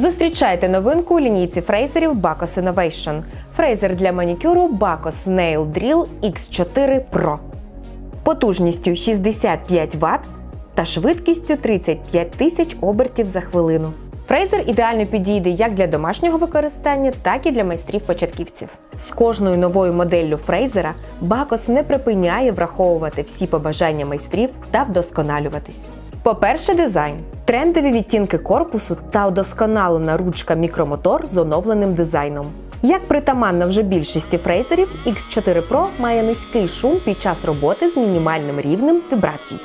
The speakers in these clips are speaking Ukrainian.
Зустрічайте новинку у лінійці фрейзерів Bacos Innovation. Фрейзер для манікюру Bacos Nail Drill X4 Pro. Потужністю 65 Вт та швидкістю 35 тисяч обертів за хвилину. Фрейзер ідеально підійде як для домашнього використання, так і для майстрів-початківців. З кожною новою моделлю фрейзера Бакос не припиняє враховувати всі побажання майстрів та вдосконалюватись. По-перше, дизайн. Трендові відтінки корпусу та удосконалена ручка мікромотор з оновленим дизайном. Як притаманно вже більшості фрейзерів, X4 Pro має низький шум під час роботи з мінімальним рівнем вібрацій.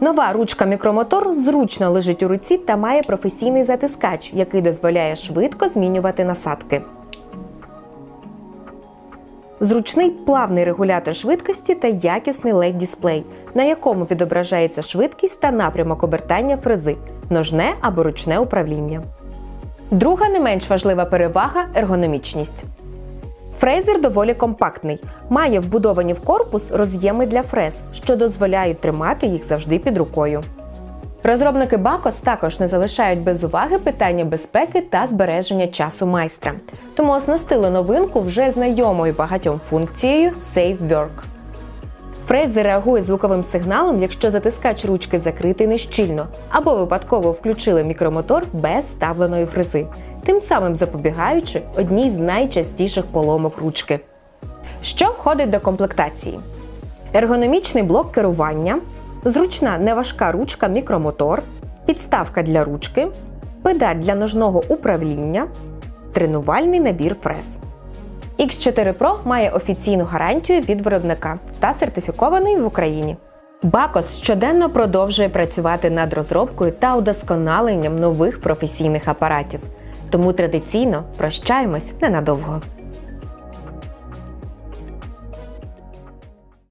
Нова ручка мікромотор зручно лежить у руці та має професійний затискач, який дозволяє швидко змінювати насадки. Зручний плавний регулятор швидкості та якісний led дисплей на якому відображається швидкість та напрямок обертання фрези, ножне або ручне управління. Друга не менш важлива перевага ергономічність. Фрезер доволі компактний, має вбудовані в корпус роз'єми для фрез, що дозволяють тримати їх завжди під рукою. Розробники Bacos також не залишають без уваги питання безпеки та збереження часу майстра, тому оснастили новинку вже знайомою багатьом функцією Save Work. Фрезер реагує звуковим сигналом, якщо затискач ручки закритий нещільно, або випадково включили мікромотор без ставленої фрези, тим самим запобігаючи одній з найчастіших поломок ручки. Що входить до комплектації? Ергономічний блок керування, зручна неважка ручка мікромотор, підставка для ручки, педаль для ножного управління, тренувальний набір фрез. X4 Pro має офіційну гарантію від виробника та сертифікований в Україні. Бакос щоденно продовжує працювати над розробкою та удосконаленням нових професійних апаратів. Тому традиційно прощаємось ненадовго.